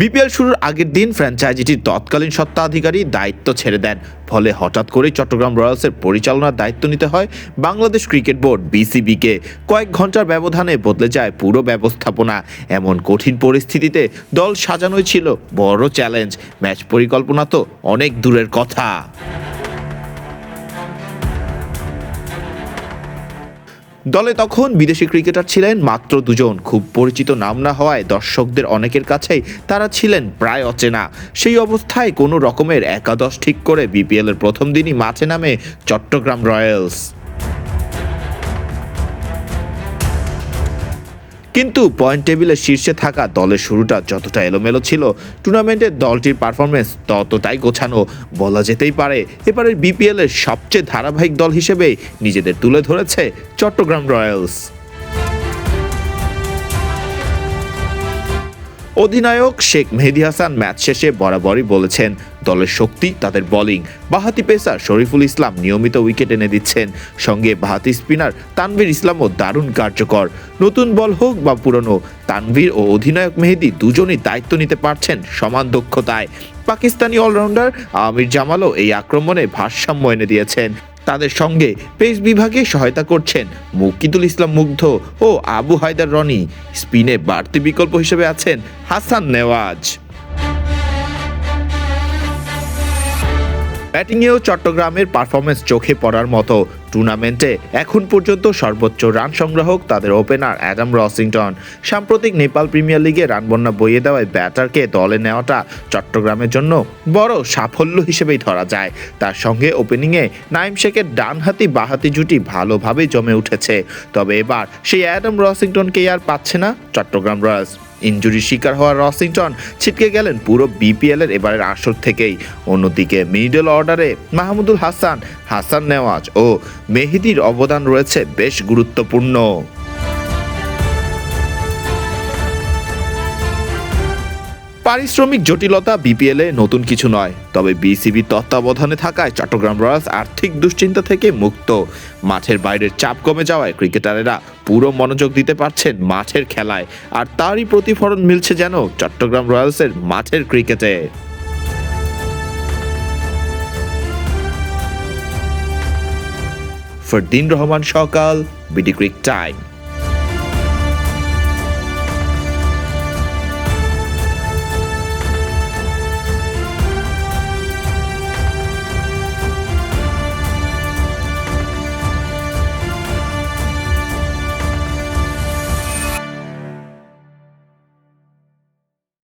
BPL শুরুর আগের দিন ফ্র্যাঞ্চাইজিটির তৎকালীন সত্ত্বাধিকারী দায়িত্ব ছেড়ে দেন। ফলে হঠাৎ করেই চট্টগ্রাম রয়্যালসের পরিচালনার দায়িত্ব নিতে হয় বাংলাদেশ ক্রিকেট বোর্ড, বিসিবিকে। কয়েক ঘণ্টার ব্যবধানে বদলে যায় পুরো ব্যবস্থাপনা। এমন কঠিন পরিস্থিতিতে দল সাজানোই ছিল বড় চ্যালেঞ্জ। ম্যাচ পরিকল্পনা তো অনেক দূরের কথা। দলে তখন বিদেশি ক্রিকেটার ছিলেন মাত্র দুজন। খুব পরিচিত নাম না হওয়ায় দর্শকদের অনেকের কাছেই তারা ছিলেন প্রায় অচেনা। সেই অবস্থায় কোনো রকমের একাদশ ঠিক করে বিপিএলের প্রথম দিনই মাঠে নামে চট্টগ্রাম রয়্যালস। কিন্তু পয়েন্ট টেবিলের শীর্ষে থাকা দলের শুরুটা যতটা এলোমেলো ছিল, টুর্নামেন্টের দলটির পারফরমেন্স ততটাই গোছানো বলা যেতেই পারে। এবারের বিপিএল এর সবচেয়ে ধারাবাহিক দল হিসেবে নিজেদের তুলে ধরেছে চট্টগ্রাম রয়্যালস। অধিনায়ক শেখ মেহেদি হাসান ম্যাচ শেষে বরাবরই বলেছেন, দলের শক্তি, তাদের বোলিং। বাহাতি পেসার শরীফুল ইসলাম নিয়মিত উইকেট এনে দিচ্ছেন। সঙ্গে বাহাতি স্পিনার তানভীর ইসলামও দারুণ কার্যকর। নতুন বল হোক বা পুরনো, তানভীর ও অধিনায়ক মেহেদি দুজনই দায়িত্ব নিতে পারছেন সমান দক্ষতায়। পাকিস্তানি অলরাউন্ডার আমির জামালও এই আক্রমণে ভারসাম্য এনে দিয়েছেন। তাদের সঙ্গে পেস বিভাগে সহায়তা করছেন মুকিদুল ইসলাম মুগ্ধ ও আবু হায়দার রনি। স্পিনে বাড়তি বিকল্প হিসেবে আছেন হাসান নেওয়াজ। ব্যাটিংয়েও চট্টগ্রামের পারফরমেন্স চোখে পড়ার মতো টুর্নামেন্টে এখন পর্যন্ত সর্বোচ্চ রান সংগ্রাহক তাদের ওপেনার অ্যাডাম রসিংটন। সাম্প্রতিক নেপাল প্রিমিয়ার লিগে রান বন্যা বইয়ে দেওয়ায় ব্যাটারকে দলে নেওয়াটা চট্টগ্রামের জন্য বড় সাফল্য হিসেবেই ধরা যায়। তার সঙ্গে ওপেনিংয়ে নাইম শেখের ডানহাতি বাহাতি জুটি ভালোভাবে জমে উঠেছে। তবে এবার সেই অ্যাডাম রসিংটনকেই আর পাচ্ছে না চট্টগ্রাম রয়্যালস। ইঞ্জুরি শিকার হওয়া রসিংটন ছিটকে গেলেন পুরো বিপিএল এর এবারের আসর থেকেই। অন্যদিকে মিডল অর্ডারে মাহমুদুল হাসান হাসান নেওয়াজ ও মেহিদির অবদান রয়েছে বেশ গুরুত্বপূর্ণ। পারিশ্রমিক জটিলতা বিপিএলে নতুন কিছু নয়। তবে বিসিবি তত্ত্বাবধানে থাকায় চট্টগ্রাম রয়্যালস আর্থিক দুশ্চিন্তা থেকে মুক্ত। মাঠের বাইরের চাপ কমে যাওয়ায় ক্রিকেটারেরা পুরো মনোযোগ দিতে পারছেন মাঠের খেলায়। আর তারই প্রতিফলন মিলছে যেন চট্টগ্রাম রয়্যালসের মাঠের ক্রিকেটে। ফরদিন রহমান, সকাল, বিডি ক্রিক টাইম।